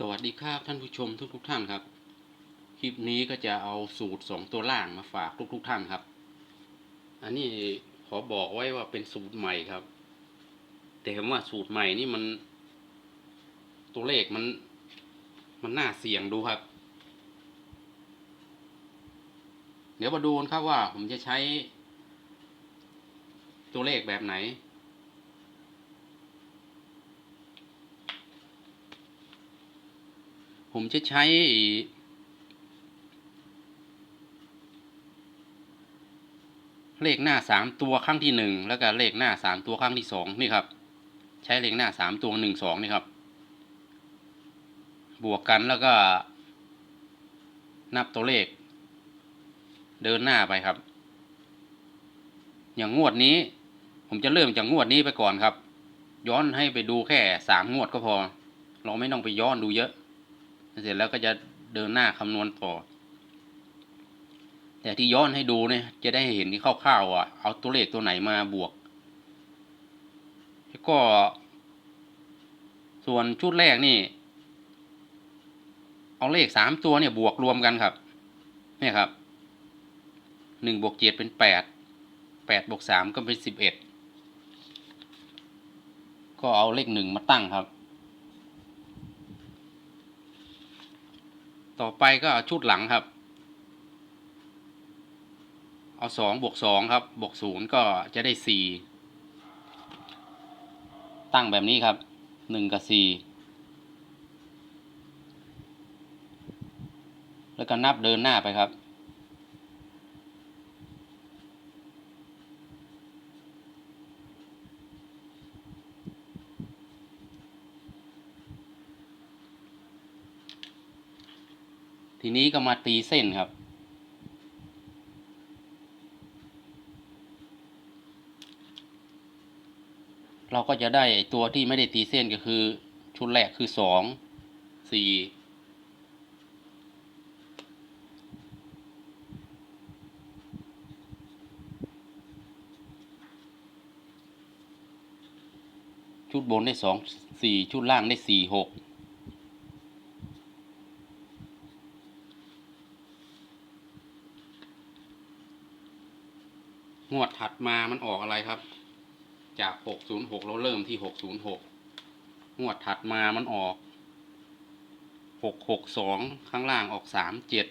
สวัสดีครับท่านผู้ชมทุกทุกๆท่านครับ คลิปนี้ก็จะเอาสูตรสองตัวล่างมาฝากทุกทุกๆท่านครับ อันนี้ขอบอกไว้ว่าเป็นสูตรใหม่ครับ แต่ว่าสูตรใหม่นี่มัน ตัวเลขมัน มันน่าเสี่ยงดูครับ เดี๋ยวมาดูกันครับว่าผมจะใช้ ตัวเลขแบบไหน ผมจะใช้เลขหน้าสามตัวครั้งที่หนึ่งแล้วก็เลขหน้าสามตัวครั้งที่สองนี่ครับ ใช้เลขหน้าสามตัวหนึ่งสองนี่ครับ บวกกันแล้วก็ นับตัวเลข เดินหน้าไปครับ อย่างงวดนี้ ผมจะเริ่มจากงวดนี้ไปก่อนครับ ย้อนให้ไปดูแค่สามงวดก็พอ เราไม่ต้องไปย้อนดูเยอะ เสร็จแล้วก็จะเดินหน้าคำนวณต่อ แต่ที่ย้อนให้ดูเนี่ย จะได้เห็นที่คร่าวๆอะ เอาตัวเลขตัวไหนมาบวก แล้วก็ ส่วนชุดแรกนี่ เอาเลขสามตัวเนี่ยบวกรวมกันครับเนี่ยครับ หนึ่งบวกเจ็ดเป็นแปด แปดบวกสามก็เป็นสิบเอ็ด ก็เอาเลขหนึ่งมาตั้งครับ ต่อไปก็เอาชุดหลังครับ เอาสองบวกสองครับ บวกศูนย์ก็จะได้สี่ตั้งแบบนี้ครับหนึ่งกับสี่แล้วก็นับเดินหน้าไปครับ ทีนี้ก็มาตีเส้นครับ เราก็จะได้ตัวที่ไม่ได้ตีเส้นก็คือ ชุดแรกคือสองสี่ชุดบนได้สองสี่ชุดล่างได้สี่หก งวด ถัดมามันออกอะไรครับ จากหกศูนย์หกเราเริ่มที่หกศูนย์หกงวดถัดมามันออกหกหกสองข้างล่างออกสามเจ็ด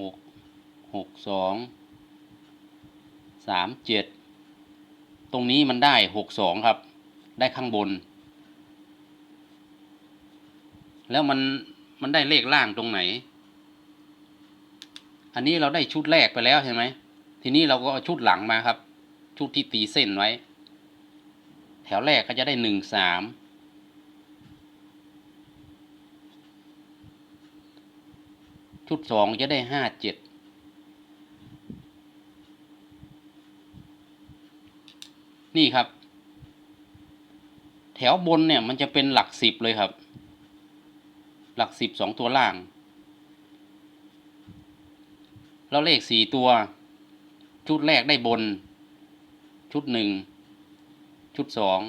หกหกสองสามเจ็ดตรงนี้มันได้หกสองครับ ได้ข้างบน แล้วมันมันได้เลขล่างตรงไหน อันนี้เราได้ชุดแรกไปแล้วใช่ไหม ทีนี้เราก็เอาชุดหลังมาครับ ชุดที่ตีเส้นไว้ แถวแรกก็จะได้หนึ่งสามชุดสองจะได้ห้าเจ็ดนี่ครับ แถวบนเนี่ยมันจะเป็นหลักสิบเลยครับ หลักสิบสองตัวล่าง แล้วเลขสี่ตัว ชุดแรกได้บน ชุดหนึ่ง ชุดสอง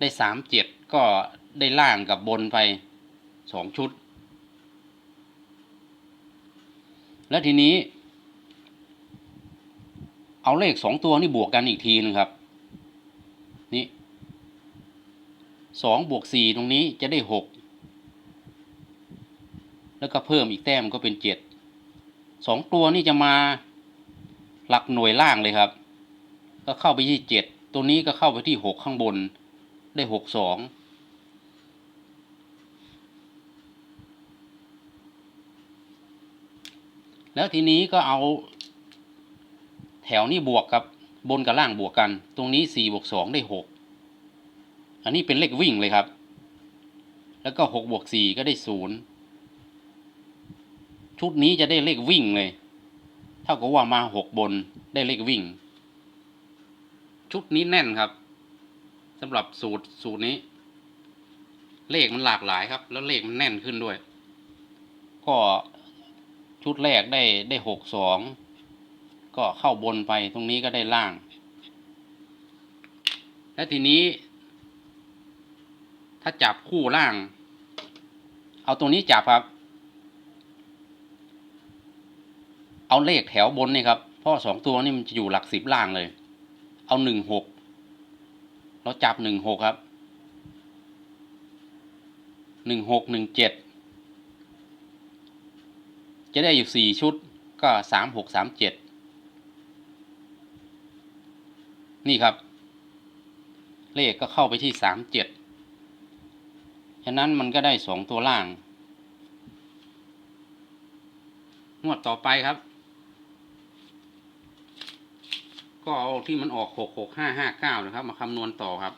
ได้สามเจ็ดก็ได้ล่างกับบนไปสองชุด แล้วทีนี้ เอาเลขสองตัวนี่บวกกันอีกทีนึงครับ นี่สองบวกสี่ตรงนี้จะได้หกแล้วก็เพิ่มอีกแต้มก็เป็นเจ็ด สองตัวนี่จะมาหลักหน่วยล่างเลยครับ ก็เข้าไปที่เจ็ดตัวนี้ก็เข้าไปที่หกข้างบนได้หกสองแล้วทีนี้ก็เอาแถวนี้บวกกับบนกับล่างบวกกัน ตรงนี้สี่บวกสองได้หกอันนี้เป็นเลขวิ่งเลยครับ แล้วก็หกบวกสี่ก็ได้ศูนย์ ชุดนี้จะได้เลขวิ่งเลย เท่ากับว่ามาหกบนได้เลขวิ่ง ชุดนี้แน่นครับสำหรับสูตรสูตรนี้ เลขมันหลากหลายครับ แล้วเลขมันแน่นขึ้นด้วย ก็ชุดแรกได้ได้หกสองก็เข้าบนไปตรงนี้ก็ได้ล่าง และทีนี้ ถ้าจับคู่ล่าง เอาตรงนี้จับครับ เอาเลขแถวบนนี่ครับพราะสองตัวนี่มันจะอยู่หลักสิบล่างเลย เอาหนึ่งหกเราจับหนึ่งหกครับหนึ่งหกหนึ่งเจ็ดจะได้อยู่สี่ชุดก็สามหกสามเจ็ดนี่ครับ เลขก็เข้าไปที่สามเจ็ดฉะนั้นมันก็ได้สองตัวล่าง งวดต่อไปครับ ก็เอาที่มันออกหกหกห้าห้าเก้านะครับ มาคำนวณต่อครับ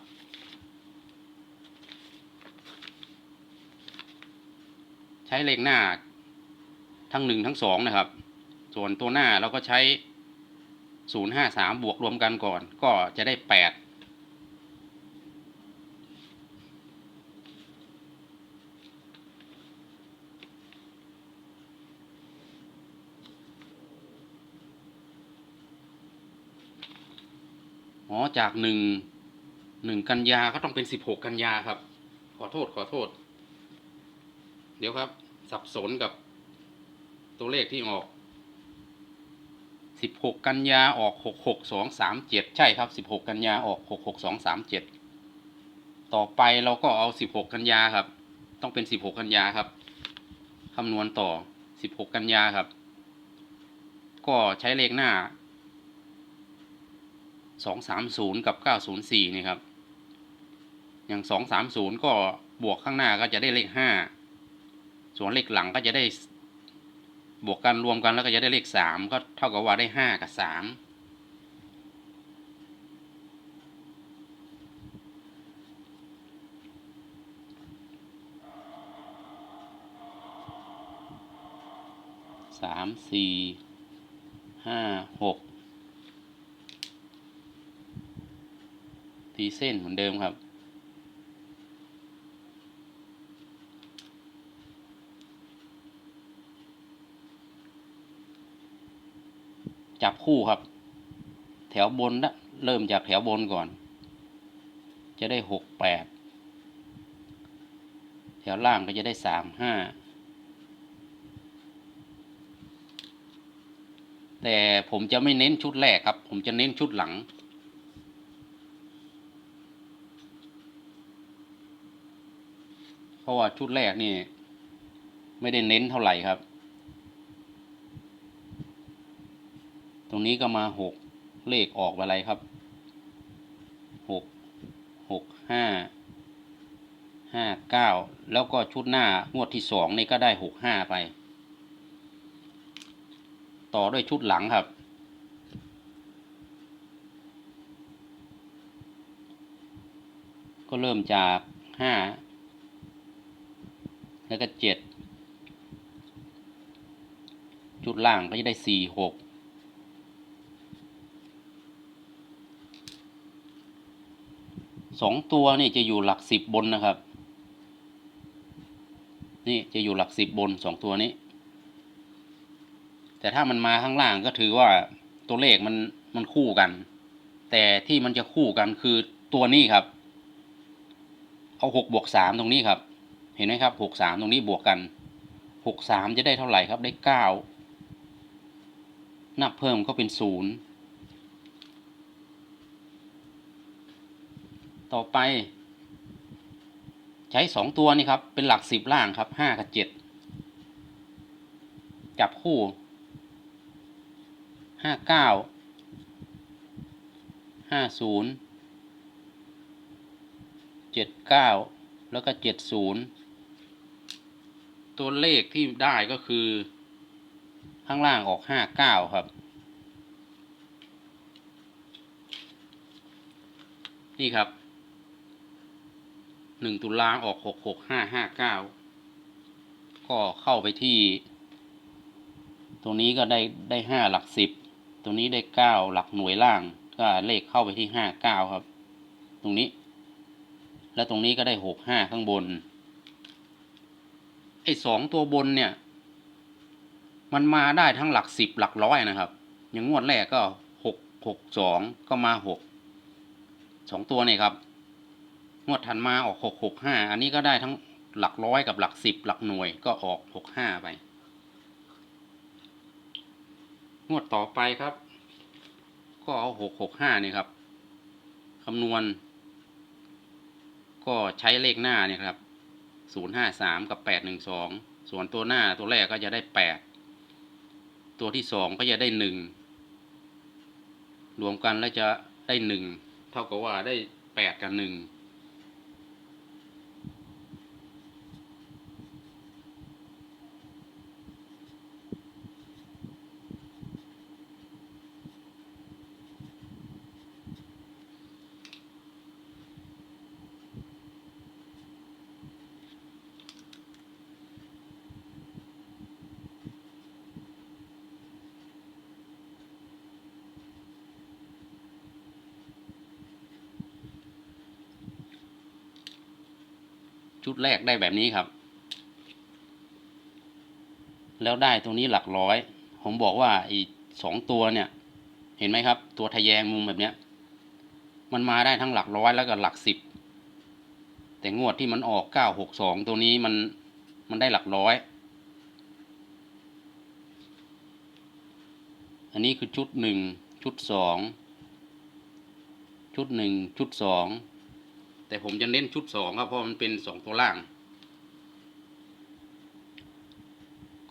ใช้เลขหน้า ทั้งหนึ่งทั้งสองนะครับ ส่วนตัวหน้าเราก็ใช้ศูนย์ห้าสามบวกรวมกันก่อน ก็จะได้แปด จากหนึ่งหนึ่งกันยาก็ต้องเป็นสิบหกกันยาครับ ขอโทษขอโทษ เดี๋ยวครับ สับสนกับตัวเลขที่ออกสิบหกกันยาออกหกหกสองสามเจ็ดใช่ครับสิบหกกันยาออกหกหกสองสามเจ็ดต่อไปเราก็เอาสิบหกกันยาครับ ต้องเป็นสิบหกกันยาครับคำนวณต่อสิบหกกันยาครับ ก็ใช้เลขหน้า สองสามศูนย์กับเก้าศูนย์สี่นี่ครับ อย่างสองสามศูนย์ก็บวกข้างหน้าก็จะได้เลขห้าส่วนเลขหลังก็จะได้บวกกันรวมกันแล้วก็จะได้เลขสามก็เท่ากับว่าได้ห้ากับสามสามสี่ห้าหก ตีเส้นเหมือนเดิมครับ จับคู่ครับ แถวบนนะเริ่มจากแถวบนก่อน จะได้หกแปดแถวล่างก็จะได้สามห้าแต่ผมจะไม่เน้นชุดแรกครับ ผมจะเน้นชุดหลัง เพราะว่าชุดแรกนี่ ไม่ได้เน้นเท่าไหร่ครับ ตรงนี้ก็มาหกเลขออกอะไรครับหกหกห้าห้าเก้าแล้วก็ชุดหน้างวดที่สองนี่ก็ได้หกห้าไป ต่อด้วยชุดหลังครับก็เริ่มจากห้า แล้วก็เจ็ดจุดล่างก็จะได้สี่หกสองตัวนี่จะอยู่หลักสิบบนนะครับ นี่จะอยู่หลักสิบบนสองตัวนี้ แต่ถ้ามันมาข้างล่างก็ถือว่าตัวเลขมันมันคู่กัน แต่ที่มันจะคู่กันคือตัวนี้ครับ เอาหกบวกสามตรงนี้ครับ เห็นไหมครับหกสามตรงนี้บวกกันหกสามจะได้เท่าไหร่ครับได้เก้านับเพิ่มก็เป็นศูนย์ต่อไป ใช้สองตัวนี่ครับ เป็นหลักสิบล่างครับห้ากับเจ็ดจับคู่ห้าเก้าห้าศูนย์เจ็ดเก้าแล้วก็เจ็ดศูนย์ ตัวเลขที่ได้ก็คือ ข้างล่างออกห้าเก้าครับ นี่ครับหนึ่งตุลาออกหกหกห้าห้าเก้าก็เข้าไปที่ ตรงนี้ก็ได้ได้ห้าหลักสิบตรงนี้ได้เก้าหลักหน่วยล่าง ก็เลขเข้าไปที่ห้าเก้าครับ ตรงนี้ แล้วตรงนี้ก็ได้หกห้าข้างบน ไอ้สองตัวบนเนี่ย มันมาได้ทั้งหลักสิบหลักร้อยนะครับ อย่างงวดแรกก็หกหกสองก็มาหกสองตัวเนี่ยครับ งวดถัดมาออกหกหกห้าอันนี้ก็ได้ทั้งหลักร้อยกับหลักสิบหลักหน่วยก็ออกหกห้าไป งวดต่อไปครับ ก็เอาหกหกห้านี่ครับคำนวณ ก็ใช้เลขหน้าเนี่ยครับ ศูนย์ห้าสามกับแปดหนึ่งสองส่วนตัวหน้าตัวแรกก็จะได้แปดตัวที่สองก็จะได้หนึ่งรวมกันแล้วจะได้หนึ่งเท่ากับว่าได้แปดกับหนึ่ง ชุดแรกได้แบบนี้ครับ แล้วได้ตรงนี้หลักร้อย ผมบอกว่าไอ้สองตัวเนี่ย เห็นไหมครับ ตัวทะแยงมุมแบบเนี้ย มันมาได้ทั้งหลักร้อยแล้วก็หลักสิบ แต่งวดที่มันออกเก้าหกสองตัวนี้มันมันได้หลักร้อย อันนี้คือชุดหนึ่งชุดสองชุดหนึ่งชุดสอง แต่ผมจะเน้นชุดสองครับเพราะมันเป็นสองตัวล่าง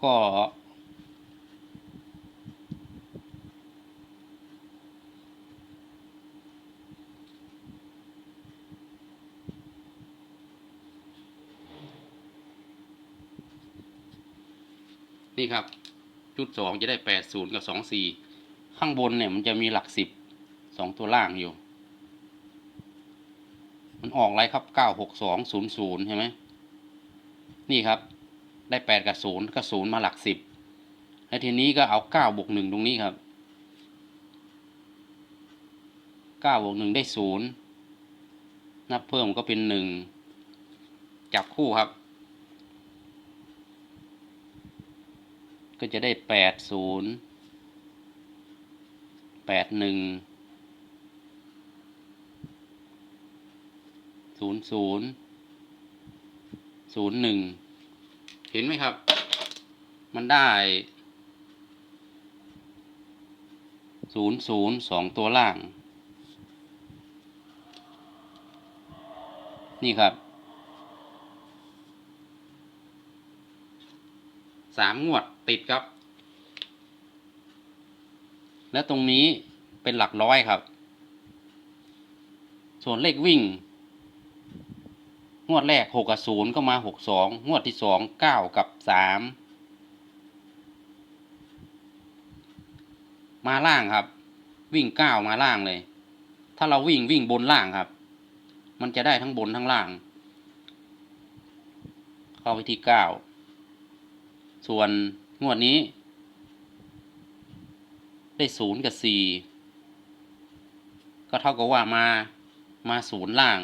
ก็นี่ครับชุดสองจะได้แปดศูนย์กับสองสี่ข้างบนเนี่ยมันจะมีหลักสิบสองตัวล่างอยู่ มันออกอะไรครับเก้าหกสองศูนย์ศูนย์ใช่ไหมนี่ครับ ได้แปดกับศูนย์ก็ศูนย์มาหลักสิบแล้วทีนี้ก็เอาเก้าบวกหนึ่งตรงนี้ครับเก้าบวกหนึ่งได้ศูนย์นับเพิ่มก็เป็นหนึ่งจับคู่ครับ ก็จะได้แปดศูนย์แปดหนึ่ง ศูนย์ศูนย์ศูนย์หนึ่งเห็นไหมครับ มันได้ศูนย์ศูนย์สองตัวล่าง นี่ครับสามงวดติดครับ และตรงนี้เป็นหลักร้อยครับ ส่วนเลขวิ่ง งวดแรกหกกับศูนย์ก็มาหกสองงวดที่สองเก้ากับสามมาล่างครับ วิ่งเก้ามาล่างเลย ถ้าเราวิ่งวิ่งบนล่างครับ มันจะได้ทั้งบนทั้งล่าง เข้าไปที่เก้าส่วนงวดนี้ ได้ศูนย์กับสี่ก็เท่ากับว่ามามาศูนย์ล่าง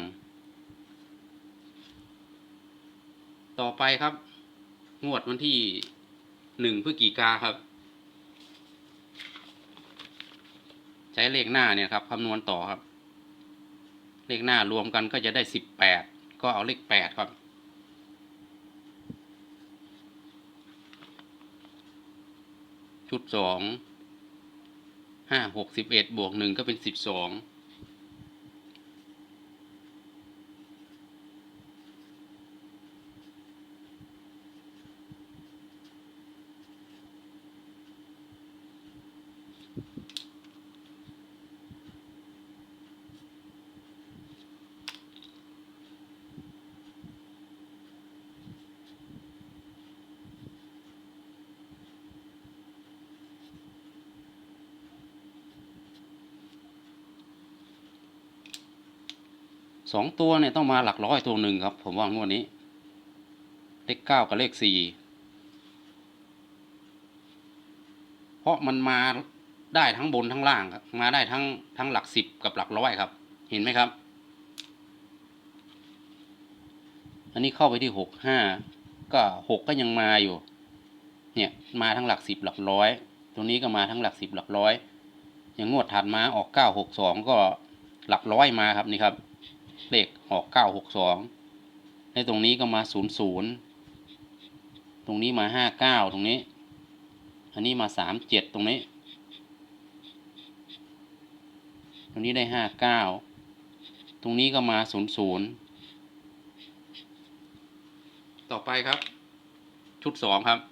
ต่อไปครับ งวดวันที่หนึ่งพฤศจิกาครับ ใช้เลขหน้าเนี่ยครับคำนวณต่อครับ เลขหน้ารวมกันก็จะได้สิบแปดก็เอาเลขแปดครับ ชุดสองห้าหกสิบเอ็ดบวกหนึ่งก็เป็นสิบสอง สองตัวเนี่ยต้องมาหลักร้อยตัวหนึ่งครับ ผมว่างวดนี้ เลขเก้ากับเลขสี่เพราะมันมาได้ทั้งบนทั้งล่างครับ มาได้ทั้งทั้งหลักสิบกับหลักร้อยครับ เห็นไหมครับ อันนี้เข้าไปที่หกห้าก็หกก็ยังมาอยู่ เนี่ยมาทั้งหลักสิบหลักร้อยตรงนี้ก็มาทั้งหลักสิบหลักร้อย อย่างงวดถัดมาออกเก้าหกสองก็หลักร้อยมาครับนี่ครับ เลขออกเก้าหกสองในตรงนี้ก็มาศูนย์ศูนย์ตรงนี้มาห้าเก้าตรงนี้ อันนี้มาสามเจ็ดตรงนี้ ตรงนี้ได้ห้าเก้าตรงนี้ก็มาศูนย์ศูนย์ต่อไปครับ ชุดสองครับ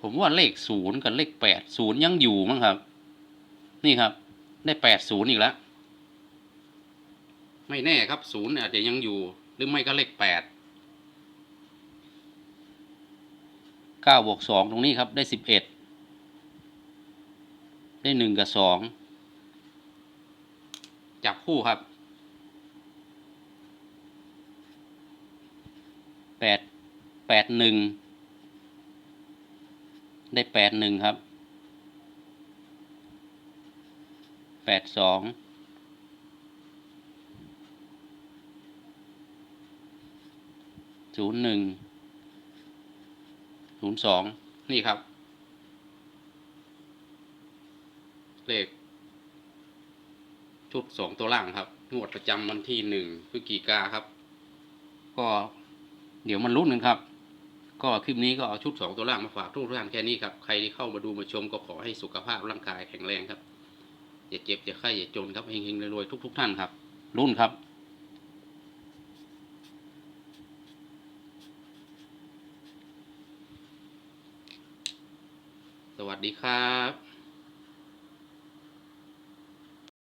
ผมว่าเลขศูนย์กับเลขแปดศูนย์ยังอยู่มั้งครับ นี่ครับ ได้แปดศูนย์อีกแล้ว ไม่แน่ครับศูนย์อาจจะยังอยู่ หรือไม่ก็เลขแปดเก้าบวกสองตรงนี้ครับ ได้สิบเอ็ดได้หนึ่งกับสองจับคู่ครับแปดแปดหนึ่ง ได้แปดหนึ่งครับแปดสองศูนย์หนึ่งศูนย์สองนี่ครับ เลข ชุดสองตัวล่างครับ งวดประจำวันที่หนึ่งพฤศจิกาครับ ก็เดี๋ยวมันรุ่นกันครับ ก็คลิปนี้ก็เอาชุดสองตัวล่างมาฝากทุกท่านแค่นี้ครับ ใครที่เข้ามาดูมาชมก็ขอให้สุขภาพร่างกายแข็งแรงครับ อย่าเจ็บอย่าไข้อย่าจนครับเฮงๆรวยๆทุก ๆ ท่านครับ รุ่นครับสวัสดีครับ